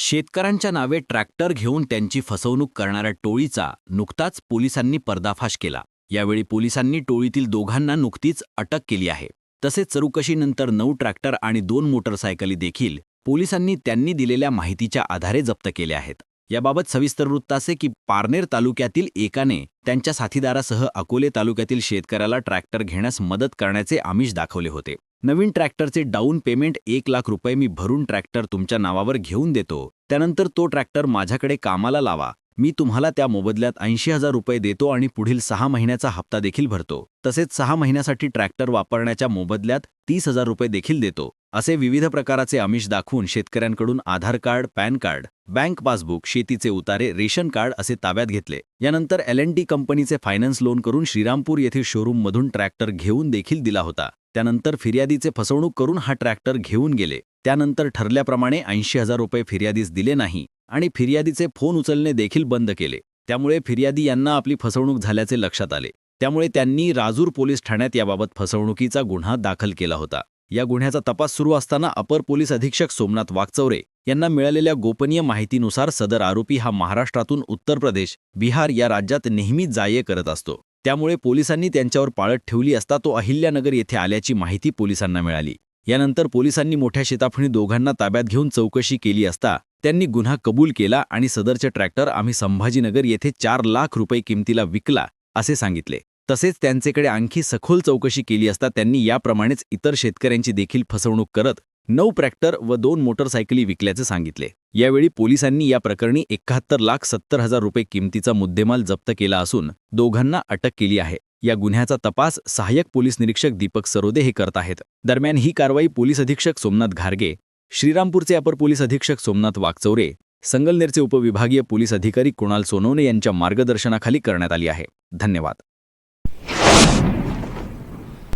शेतकऱ्यांच्या नावे ट्रॅक्टर घेऊन त्यांची फसवणूक करणाऱ्या टोळीचा नुकताच पोलिसांनी पर्दाफाश केला. यावेळी पोलिसांनी टोळीतील दोघांना नुकतीच अटक केली आहे. तसेच चौकशीनंतर नऊ ट्रॅक्टर आणि दोन मोटरसायकली देखील पोलिसांनी त्यांनी दिलेल्या माहितीच्या आधारे जप्त केल्या आहेत. याबाबत सविस्तर वृत्त असे की पारनेर तालुक्यातील एकाने त्यांच्या साथीदारासह अकोले तालुक्यातील शेतकऱ्याला ट्रॅक्टर घेण्यास मदत करण्याचे आमिष दाखवले होते. नवीन ट्रॅक्टरचे डाऊन पेमेंट एक लाख रुपये मी भरून ट्रॅक्टर तुमच्या नावावर घेऊन देतो. त्यानंतर तो ट्रॅक्टर माझ्याकडे कामाला लावा. मी तुम्हाला त्या मोबदल्यात ऐंशी हजार रुपये देतो आणि पुढील सहा महिन्याचा हप्ता देखील भरतो. तसेच सहा महिन्यासाठी ट्रॅक्टर वापरण्याच्या मोबदल्यात तीस हजार रुपये देखील देतो. असे विविध प्रकाराचे आमिष दाखवून शेतकऱ्यांकडून Aadhaar card PAN card bank passbook शेतीचे उतारे रेशन कार्ड असे ताब्यात घेतले. यानंतर एल एन टी कंपनीचे फायनान्स लोन करून श्रीरामपूर येथील शोरूममधून ट्रॅक्टर घेऊन देखील दिला होता. त्यानंतर फिर्यादीचे फसवणूक करून हा ट्रॅक्टर घेऊन गेले. त्यानंतर ठरल्याप्रमाणे ऐंशी हजार रुपये फिर्यादीस दिले नाही आणि फिर्यादीचे फोन उचलणे देखील बंद केले. त्यामुळे फिर्यादी यांना आपली फसवणूक झाल्याचे लक्षात आले. त्यामुळे त्यांनी राजूर पोलीस ठाण्यात याबाबत फसवणुकीचा गुन्हा दाखल केला होता. या गुन्ह्याचा तपास सुरू असताना अपर पोलीस अधीक्षक सोमनाथ वागचौरे यांना मिळालेल्या गोपनीय माहितीनुसार सदर आरोपी हा महाराष्ट्रातून उत्तर प्रदेश बिहार या राज्यात नेहमी जाये करत असतो. त्यामुळे पोलिसांनी त्यांच्यावर पाळत ठेवली असता तो अहिल्यानगर येथे आल्याची माहिती पोलिसांना मिळाली. यानंतर पोलिसांनी मोठ्या शेताफणी दोघांना ताब्यात घेऊन चौकशी केली असता त्यांनी गुन्हा कबूल केला आणि सदरचे ट्रॅक्टर आम्ही संभाजीनगर येथे चार लाख रुपये किमतीला विकला असे सांगितले. तसेच त्यांचेकडे आणखी सखोल चौकशी केली असता त्यांनी याप्रमाणेच इतर शेतकऱ्यांची देखील फसवणूक करत नऊ ट्रॅक्टर व दोन मोटरसायकली विकल्याचे सांगितले. यावेळी पोलिसांनी या प्रकरणी एकाहत्तर लाख सत्तर हजार रुपये किमतीचा मुद्देमाल जप्त केला असून दोघांना अटक केली आहे. या गुन्ह्याचा तपास सहाय्यक पोलीस निरीक्षक दीपक सरोदे हे करत आहेत. दरम्यान ही कारवाई पोलीस अधीक्षक सोमनाथ घारगे श्रीरामपूरचे अपर पोलीस अधीक्षक सोमनाथ वागचौरे संगलनेरचे उपविभागीय पोलीस अधिकारी कुणाल सोनवणे यांच्या मार्गदर्शनाखाली करण्यात आली आहे. धन्यवाद.